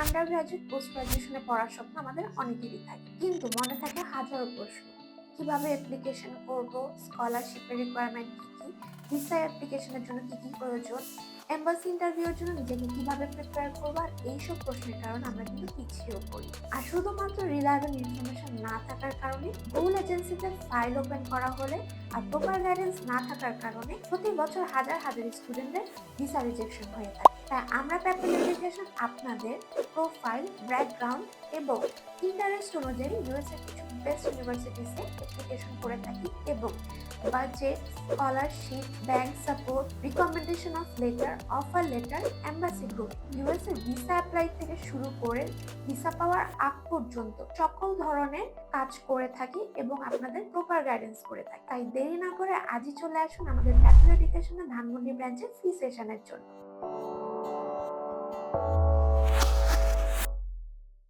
Under graduate post গ্রাজুয়েশনে পড়ার স্বপ্ন আমাদের অনেকেরই থাকে। কিন্তু মনে থাকে হাজারো প্রশ্ন। কীভাবে অ্যাপ্লিকেশন করব? স্কলারশিপের রিকোয়ারমেন্ট কি কি? ভিসা অ্যাপ্লিকেশনের জন্য কী কী প্রয়োজন? এম্বাসি ইন্টারভিউর জন্য নিজেকে কীভাবে প্রিপেয়ার করব? আর এইসব প্রশ্নের কারণে আমরা কিন্তু পিছিয়েও পড়ি। আর শুধুমাত্র রিলায়েবল ইনফরমেশন না থাকার কারণে ভুল এজেন্সিতে ফাইল ওপেন করা হলে আর প্রপার গাইডেন্স না থাকার কারণে প্রতি বছর হাজার হাজার স্টুডেন্টদের ভিসা রিজেকশন হয়ে থাকে। তাই আমরা প্যাপেল এডুকেশন আপনাদের প্রোফাইল ব্যাকগ্রাউন্ড এবং ইন্টারেস্ট অনুযায়ী ইউএসএ কিছু বেস্ট ইউনিভার্সিটিসে অ্যাপ্লিকেশন করে থাকি এবং budget scholarship bank support recommendation of letter offer letter embassy group USA visa apply থেকে শুরু করে ভিসা পাওয়ার আগ পর্যন্ত সকল ধরনের কাজ করে থাকি এবং আপনাদের প্রপার গাইডেন্স করে থাকি। তাই দেরি না করে আজই চলে আসুন আমাদের ক্যাপিটাল এডুকেশনের ধানমন্ডি ব্রাঞ্চের ফি সেশনের জন্য।